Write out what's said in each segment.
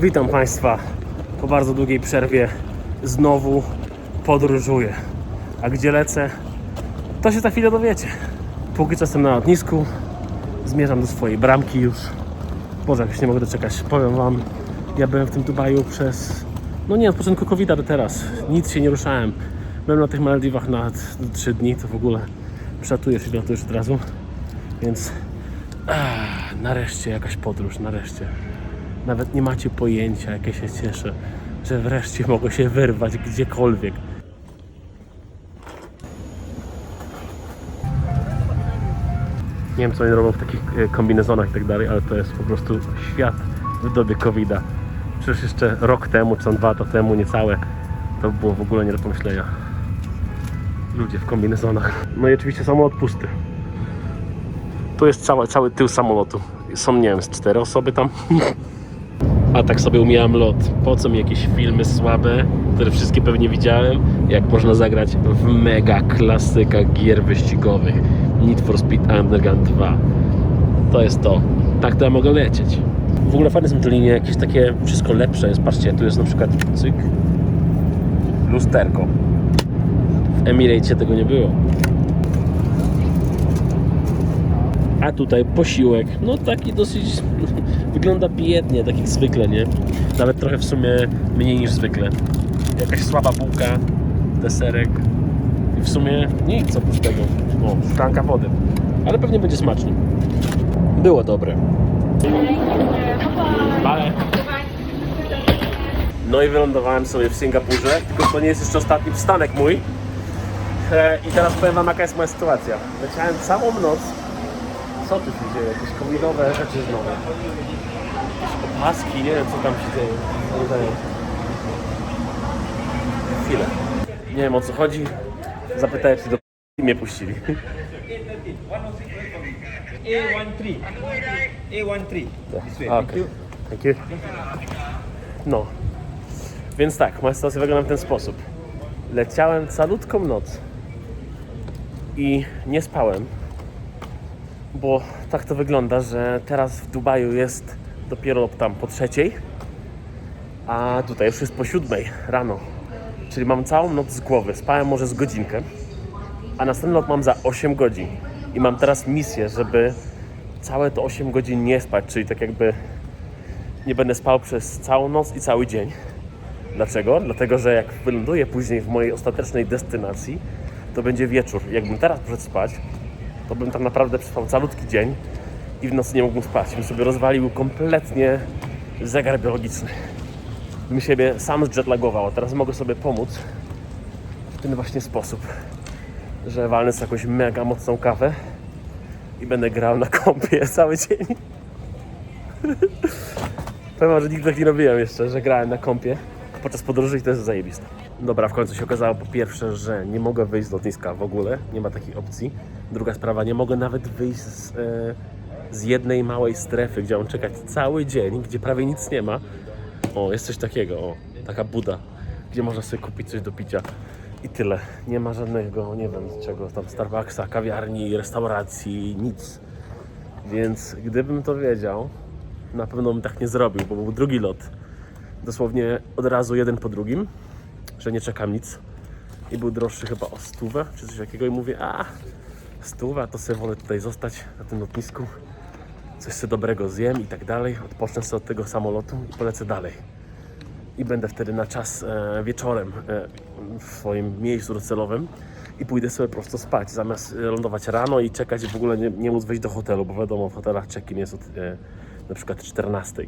Witam Państwa po bardzo długiej przerwie. Znowu podróżuję. A gdzie lecę, to się za chwilę dowiecie. Póki co jestem na lotnisku, zmierzam do swojej bramki już. Boże, jak się nie mogę doczekać. Powiem Wam, ja byłem w tym Dubaju przez, no nie, od początku covid do teraz. Nic się nie ruszałem. Byłem na tych Maldiwach na 3 dni, to w ogóle przelatujesz i latujesz od razu. Więc ah, nareszcie jakaś podróż, nareszcie. Nawet nie macie pojęcia, jakie się cieszę, że wreszcie mogę się wyrwać gdziekolwiek. Nie wiem, co oni robią w takich e, kombinezonach i tak dalej, ale to jest po prostu świat w dobie COVID-a. Przecież jeszcze rok temu, czy tam dwa lata temu, niecałe, to było w ogóle nie do pomyślenia. Ludzie w kombinezonach. No i oczywiście samolot pusty. Tu jest cały, cały tył samolotu. Są, nie wiem, z cztery osoby tam. A tak sobie umijałem lot. Po co mi jakieś filmy słabe, które wszystkie pewnie widziałem, jak można zagrać w mega klasyka gier wyścigowych. Need for Speed Underground 2. To jest to. Tak to ja mogę lecieć. W ogóle fajne są te linie, jakieś takie wszystko lepsze jest. Patrzcie, tu jest na przykład cyk, lusterko. W Emiracie tego nie było. A tutaj posiłek, no taki dosyć wygląda biednie, tak jak zwykle, nie? Nawet trochę w sumie mniej niż zwykle. Jakaś słaba bułka, deserek i w sumie nic oprócz tego. O, szklanka wody. Ale pewnie będzie smacznie. Było dobre. No i wylądowałem sobie w Singapurze, tylko to nie jest jeszcze ostatni przystanek mój. E, I teraz powiem wam jaka jest moja sytuacja. Leciałem całą noc co tu się dzieje? Jakieś covidowe rzeczy znowu. Opaski, nie wiem co tam się dzieje. Chwilę. Nie wiem o co chodzi. Zapytałem czy do i mnie puścili. A13. A13. This way. A, Thank Okej. you. Thank you. No. Więc tak, moja sytuacja wygląda w ten sposób. Leciałem calutką noc i nie spałem, bo tak to wygląda, że teraz w Dubaju jest dopiero tam po trzeciej, a tutaj już jest po siódmej rano. Czyli mam całą noc z głowy. Spałem może z godzinkę, a następny lot mam za 8 godzin. I mam teraz misję, żeby całe to 8 godzin nie spać, czyli tak jakby nie będę spał przez całą noc i cały dzień. Dlaczego? Dlatego, że jak wyląduję później w mojej ostatecznej destynacji, to będzie wieczór. Jakbym teraz poszedł spać, to bym tam naprawdę przespał calutki dzień i w nocy nie mógłbym spać. Bym sobie rozwalił kompletnie zegar biologiczny. Bym siebie sam zjetlagował, a teraz mogę sobie pomóc w ten właśnie sposób, że walnę sobie jakąś mega mocną kawę i będę grał na kompie cały dzień. Powiem że nigdy tak nie robiłem jeszcze, że grałem na kompie podczas podróży i to jest zajebiste. Dobra, w końcu się okazało po pierwsze, że nie mogę wyjść z lotniska w ogóle, nie ma takiej opcji. Druga sprawa, nie mogę nawet wyjść z, e, z jednej małej strefy, gdzie mam czekać cały dzień, gdzie prawie nic nie ma. O, jest coś takiego, o, taka buda, gdzie można sobie kupić coś do picia i tyle. Nie ma żadnego, nie wiem czego, tam Starbucksa, kawiarni, restauracji, nic. Więc gdybym to wiedział, na pewno bym tak nie zrobił, bo był drugi lot. Dosłownie od razu jeden po drugim, że nie czekam nic. I był droższy chyba o stówę, czy coś takiego i mówię, a stówę, to sobie wolę tutaj zostać na tym lotnisku. Coś sobie dobrego zjem i tak dalej. Odpocznę sobie od tego samolotu i polecę dalej. I będę wtedy na czas e, wieczorem e, w swoim miejscu docelowym i pójdę sobie prosto spać, zamiast e, lądować rano i czekać w ogóle nie, nie móc wejść do hotelu, bo wiadomo, w hotelach check-in jest od e, na przykład 14.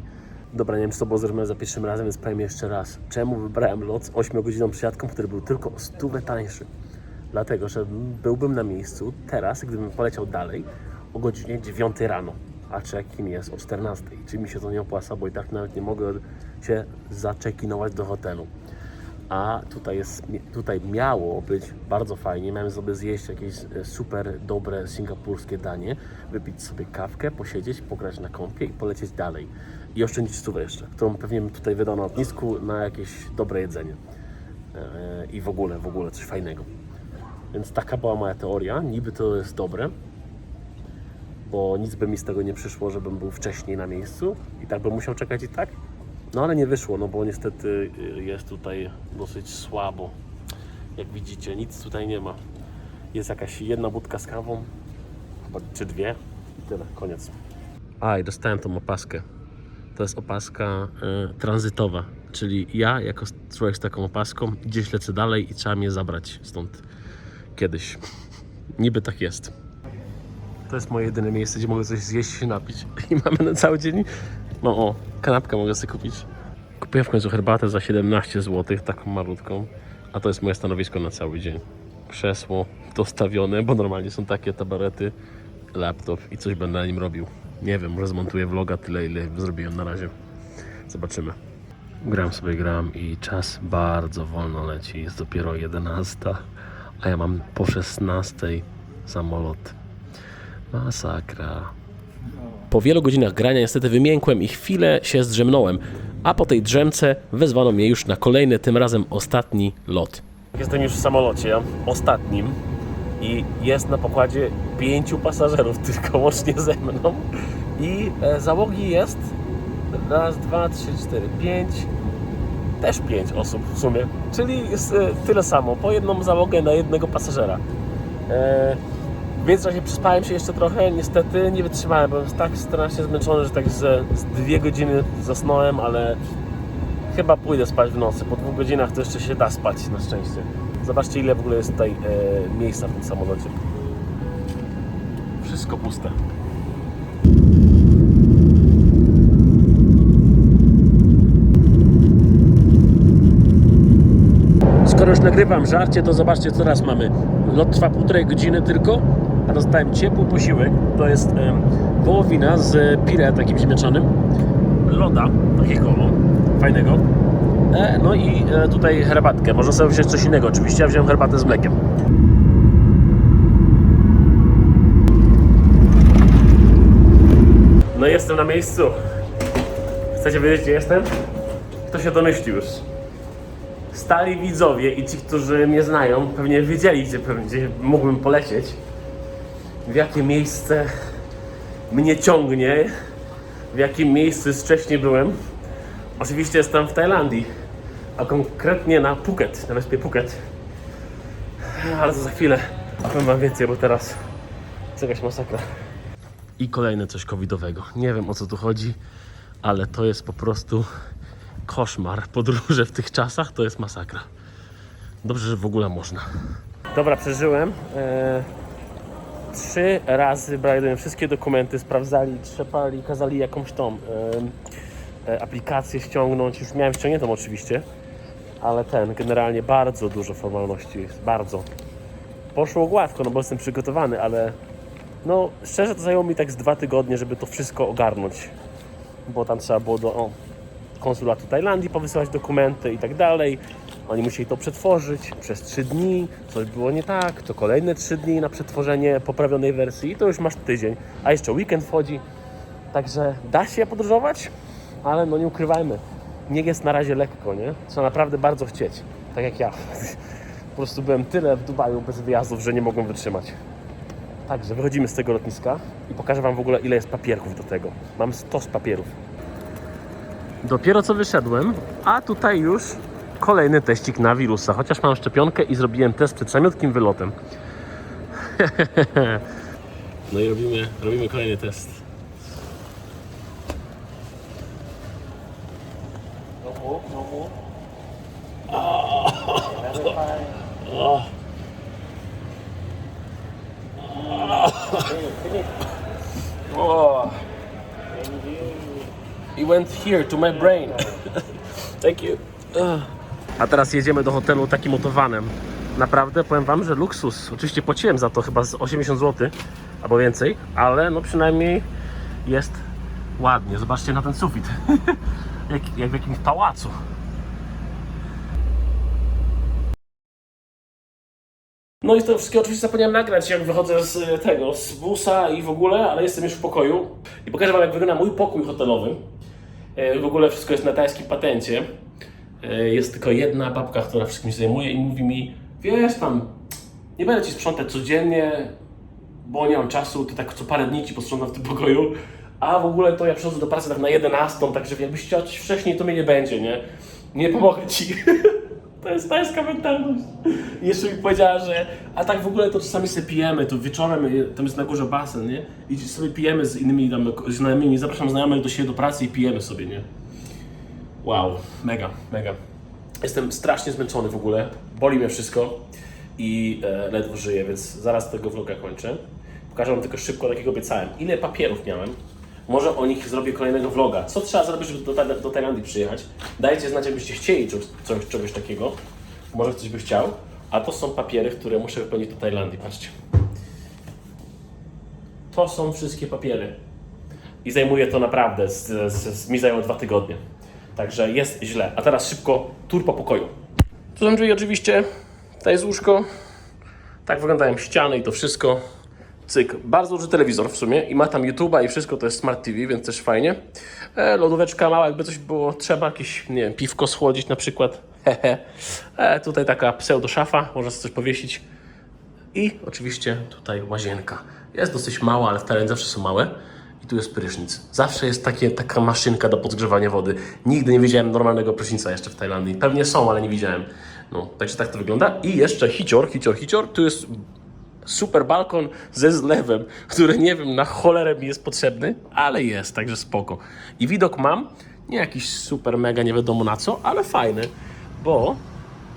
Dobra, nie wiem, czy to było zrobione za pierwszym razem, więc powiem jeszcze raz. Czemu wybrałem lot z 8 godziną przysiadką, który był tylko o stówę tańszy? Dlatego, że byłbym na miejscu teraz, gdybym poleciał dalej, o godzinie 9 rano, a check-in jest o 14, czyli mi się to nie opłaca, bo i tak nawet nie mogę się zaczekinować do hotelu. A tutaj, jest, tutaj miało być bardzo fajnie. Miałem sobie zjeść jakieś e, super dobre singapurskie danie, wypić sobie kawkę, posiedzieć, pograć na kąpie i polecieć dalej. I oszczędzić stówę jeszcze, którą pewnie tutaj wydał na lotnisku na jakieś dobre jedzenie. E, I w ogóle, w ogóle coś fajnego. Więc taka była moja teoria. Niby to jest dobre, bo nic by mi z tego nie przyszło, żebym był wcześniej na miejscu i tak bym musiał czekać i tak. No ale nie wyszło, no bo niestety y, jest tutaj dosyć słabo. Jak widzicie, nic tutaj nie ma. Jest jakaś jedna budka z kawą, chyba czy dwie i tyle, koniec. A i dostałem tą opaskę. To jest opaska y, tranzytowa, czyli ja jako człowiek z taką opaską gdzieś lecę dalej i trzeba mnie zabrać stąd kiedyś. Niby tak jest. To jest moje jedyne miejsce, gdzie mogę coś zjeść i się napić. I mamy na cały dzień. No o, kanapkę mogę sobie kupić. Kupiłem w końcu herbatę za 17 zł, taką malutką. A to jest moje stanowisko na cały dzień. Krzesło dostawione, bo normalnie są takie tabarety, laptop i coś będę na nim robił. Nie wiem, może zmontuję vloga tyle, ile zrobiłem na razie. Zobaczymy. Gram sobie, gram i czas bardzo wolno leci. Jest dopiero 11, a ja mam po 16 samolot. Masakra. Po wielu godzinach grania niestety wymiękłem i chwilę się zdrzemnąłem, a po tej drzemce wezwano mnie już na kolejny, tym razem ostatni lot. Jestem już w samolocie, ostatnim i jest na pokładzie pięciu pasażerów tylko łącznie ze mną i e, załogi jest raz, dwa, trzy, cztery, pięć, też pięć osób w sumie, czyli jest e, tyle samo, po jedną załogę na jednego pasażera. W międzyczasie przespałem się jeszcze trochę, niestety nie wytrzymałem, byłem tak strasznie zmęczony, że tak z, z dwie godziny zasnąłem, ale chyba pójdę spać w nocy. Po dwóch godzinach to jeszcze się da spać, na szczęście. Zobaczcie ile w ogóle jest tutaj e, miejsca w tym samolocie. Wszystko puste. Skoro już nagrywam żarcie, to zobaczcie co raz mamy. Lot trwa półtorej godziny tylko, dostałem ciepły posiłek. To jest wołowina z pire takim ziemniaczanym, loda takiego fajnego. E, no i e, tutaj herbatkę. Można sobie wziąć coś innego. Oczywiście ja wziąłem herbatę z mlekiem. No jestem na miejscu. Chcecie wiedzieć gdzie jestem? Kto się domyślił już? stali widzowie i ci, którzy mnie znają, pewnie wiedzieli, gdzie, gdzie mógłbym polecieć, w jakie miejsce mnie ciągnie, w jakim miejscu wcześniej byłem. Oczywiście jestem w Tajlandii, a konkretnie na Phuket, na wyspie Phuket. Ale to za chwilę powiem wam więcej, bo teraz jest jakaś masakra. I kolejne coś covidowego. Nie wiem o co tu chodzi, ale to jest po prostu koszmar. Podróże w tych czasach to jest masakra. Dobrze, że w ogóle można. Dobra, przeżyłem. Eee, trzy razy brali wszystkie dokumenty, sprawdzali, trzepali, kazali jakąś tą e, aplikację ściągnąć. Już miałem ściągniętą oczywiście, ale ten, generalnie bardzo dużo formalności jest, bardzo. Poszło gładko, no bo jestem przygotowany, ale no szczerze to zajęło mi tak z dwa tygodnie, żeby to wszystko ogarnąć. Bo tam trzeba było do, o, konsulatu Tajlandii powysyłać dokumenty i tak dalej. Oni musieli to przetworzyć przez 3 dni, coś było nie tak, to kolejne 3 dni na przetworzenie poprawionej wersji i to już masz tydzień, a jeszcze weekend wchodzi. Także da się podróżować, ale no nie ukrywajmy, nie jest na razie lekko, nie? Trzeba naprawdę bardzo chcieć, tak jak ja. Po prostu byłem tyle w Dubaju bez wyjazdów, że nie mogłem wytrzymać. Także wychodzimy z tego lotniska i pokażę Wam w ogóle ile jest papierków do tego. Mam stos papierów. Dopiero co wyszedłem, a tutaj już kolejny teścik na wirusa. Chociaż mam szczepionkę i zrobiłem test przed samiutkim wylotem. no i robimy, robimy kolejny test. It went here to my brain. Thank you. A teraz jedziemy do hotelu takim otowanym. Naprawdę powiem wam, że luksus. Oczywiście płaciłem za to chyba z 80 zł albo więcej, ale no przynajmniej jest ładnie. Zobaczcie na ten sufit. jak, jak w jakimś pałacu. No i to wszystkie oczywiście zapomniałem nagrać, jak wychodzę z e, tego, z busa i w ogóle, ale jestem już w pokoju. I pokażę Wam, jak wygląda mój pokój hotelowy. E, W ogóle wszystko jest na tajskim patencie. E, Jest tylko jedna babka, która wszystkim się zajmuje i mówi mi, wiesz tam, nie będę Ci sprzątać codziennie, bo nie mam czasu, to tak co parę dni Ci posprzątam w tym pokoju. A w ogóle to ja przychodzę do pracy tak na 11, także jakbyś chciał coś wcześniej, to mnie nie będzie, nie? Nie pomogę ci. To jest tajska mentalność. Jeszcze mi powiedziała, że a tak w ogóle to czasami sobie pijemy, to wieczorem, y, tam jest na górze basen, nie? I sobie pijemy z innymi tam znajomymi, zapraszam znajomych do siebie do pracy i pijemy sobie, nie? Wow, mega, mega. Jestem strasznie zmęczony w ogóle, boli mnie wszystko i e, ledwo żyję, więc zaraz tego vloga kończę. Pokażę Wam tylko szybko, tak jak obiecałem, ile papierów miałem. Może o nich zrobię kolejnego vloga. Co trzeba zrobić, żeby do, do Tajlandii przyjechać? Dajcie znać, jakbyście chcieli czegoś, czegoś, czegoś takiego. Może ktoś by chciał. A to są papiery, które muszę wypełnić do Tajlandii, patrzcie. To są wszystkie papiery. I zajmuje to naprawdę, z, z, z, mi zajęło dwa tygodnie. Także jest źle. A teraz szybko tur po pokoju. Tu są drzwi oczywiście, to jest łóżko. Tak wyglądają ściany i to wszystko. Cyk. Bardzo duży telewizor w sumie i ma tam YouTube'a i wszystko to jest Smart TV, więc też fajnie. E, lodóweczka mała, jakby coś było trzeba, jakieś, nie wiem, piwko schłodzić na przykład. Hehe. E, tutaj taka pseudo szafa, można coś powiesić. I oczywiście tutaj łazienka. Jest dosyć mała, ale w zawsze są małe. Tu jest prysznic. Zawsze jest takie, taka maszynka do podgrzewania wody. Nigdy nie widziałem normalnego prysznica jeszcze w Tajlandii. Pewnie są, ale nie widziałem. No, także tak to wygląda. I jeszcze hicior, hicior, hicior. Tu jest super balkon ze zlewem, który nie wiem na cholerę mi jest potrzebny, ale jest, także spoko. I widok mam, nie jakiś super mega nie wiadomo na co, ale fajny, bo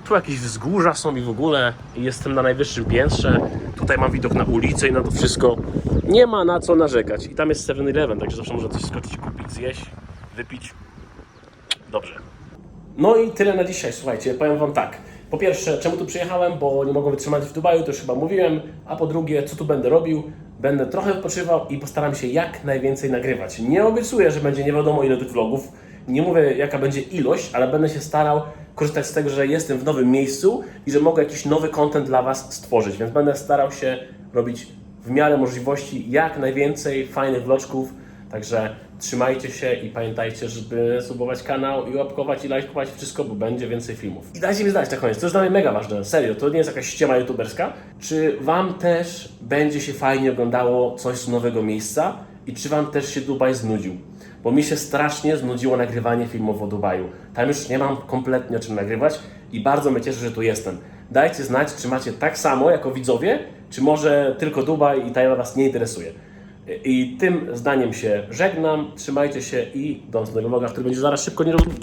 tu jakieś wzgórza są i w ogóle jestem na najwyższym piętrze. Tutaj mam widok na ulicę i na to wszystko. Nie ma na co narzekać. I tam jest 7-Eleven, także zawsze można coś skoczyć, kupić, zjeść, wypić. Dobrze. No i tyle na dzisiaj, słuchajcie, powiem Wam tak. Po pierwsze, czemu tu przyjechałem, bo nie mogłem wytrzymać w Dubaju, to już chyba mówiłem. A po drugie, co tu będę robił? Będę trochę wypoczywał i postaram się jak najwięcej nagrywać. Nie obiecuję, że będzie nie wiadomo ile tych vlogów. Nie mówię jaka będzie ilość, ale będę się starał korzystać z tego, że jestem w nowym miejscu i że mogę jakiś nowy content dla Was stworzyć. Więc będę starał się robić w miarę możliwości jak najwięcej fajnych vloczków. Także trzymajcie się i pamiętajcie, żeby subować kanał i łapkować i lajkować wszystko, bo będzie więcej filmów. I dajcie mi znać na koniec, to jest dla mnie mega ważne, serio, to nie jest jakaś ściema youtuberska. Czy Wam też będzie się fajnie oglądało coś z nowego miejsca i czy Wam też się Dubaj znudził? Bo mi się strasznie znudziło nagrywanie filmów o Dubaju. Tam już nie mam kompletnie o czym nagrywać i bardzo mnie cieszy, że tu jestem. Dajcie znać, czy macie tak samo jako widzowie, czy może tylko Dubaj i Tajland Was nie interesuje. I tym zdaniem się żegnam. Trzymajcie się i do następnego vloga, który będzie zaraz szybko nie